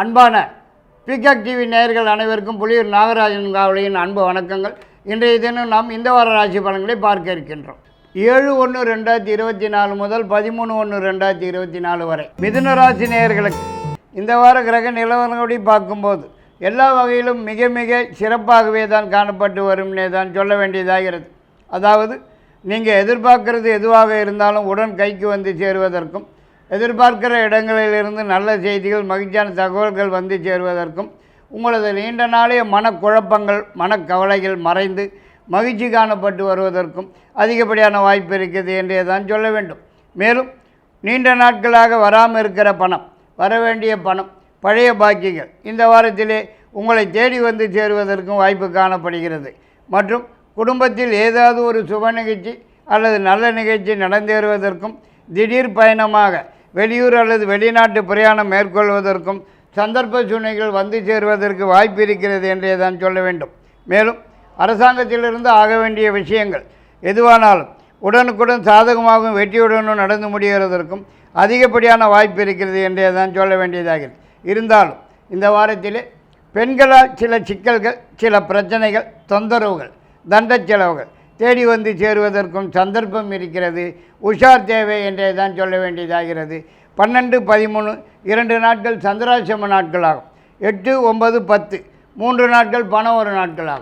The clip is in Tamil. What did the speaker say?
அன்பான பிகாக் டிவி நேயர்கள் அனைவருக்கும் புலியூர் நாகராஜன் காவலியின் அன்பு வணக்கங்கள். இன்றைய தினம் நாம் இந்த வார ராசி பலன்களை பார்க்க இருக்கின்றோம். ஏழு ஒன்று ரெண்டாயிரத்தி இருபத்தி நாலு முதல் பதிமூணு ஒன்று ரெண்டாயிரத்தி இருபத்தி நாலு வரை. மிதுன ராசி நேயர்களுக்கு இந்த வார கிரக நிலவரங்களை பார்க்கும்போது எல்லா வகையிலும் மிக மிக சிறப்பாகவே தான் காணப்பட்டு வரும்னே தான் சொல்ல வேண்டியதாகிறது அதாவது நீங்கள் எதிர்பார்க்கறது எதுவாக இருந்தாலும் உடன் கைக்கு வந்து சேருவதற்கும் எதிர்பார்க்கிற இடங்களிலிருந்து நல்ல செய்திகள் மகிழ்ச்சியான தகவல்கள் வந்து சேருவதற்கும் உங்களது நீண்ட நாளைய மனக்குழப்பங்கள் மனக்கவலைகள் மறைந்து மகிழ்ச்சி காணப்பட்டு வருவதற்கும் அதிகப்படியான வாய்ப்பு இருக்குது என்றே தான் சொல்ல வேண்டும். மேலும் நீண்ட நாட்களாக வராமல் இருக்கிற பணம் வர வேண்டிய பணம் பழைய பாக்கிகள் இந்த வாரத்திலே உங்களை தேடி வந்து சேருவதற்கும் வாய்ப்பு காணப்படுகிறது. மற்றும் குடும்பத்தில் ஏதாவது ஒரு சுப நிகழ்ச்சி அல்லது நல்ல நிகழ்ச்சி நடந்தேறுவதற்கும் திடீர் பயணமாக வெளியூர் அல்லது வெளிநாட்டு பிரயாணம் மேற்கொள்வதற்கும் சந்தர்ப்ப சூழ்நிலைகள் வந்து சேருவதற்கு வாய்ப்பு இருக்கிறது என்றே தான் சொல்ல வேண்டும். மேலும் அரசாங்கத்திலிருந்து ஆக வேண்டிய விஷயங்கள் எதுவானாலும் உடனுக்குடன் சாதகமாகவும் வெற்றியுடனும் நடந்து முடிகிறதற்கும் அதிகப்படியான வாய்ப்பு இருக்கிறது என்றே தான் சொல்ல வேண்டியதாகிறது. இருந்தாலும் இந்த வாரத்திலே பெண்களால் சில சிக்கல்கள் சில பிரச்சனைகள் தொந்தரவுகள் தண்டச் செலவுகள் தேடி வந்து சேருவதற்கும் சந்தர்ப்பம் இருக்கிறது. உஷார் தேவை என்றே தான் சொல்ல வேண்டியதாகிறது. பன்னெண்டு பதிமூணு இரண்டு நாட்கள் சந்திராசிரம நாட்களாகும். எட்டு ஒன்பது பத்து. மூன்று நாட்கள் பணம் ஒரு நாட்களாகும்.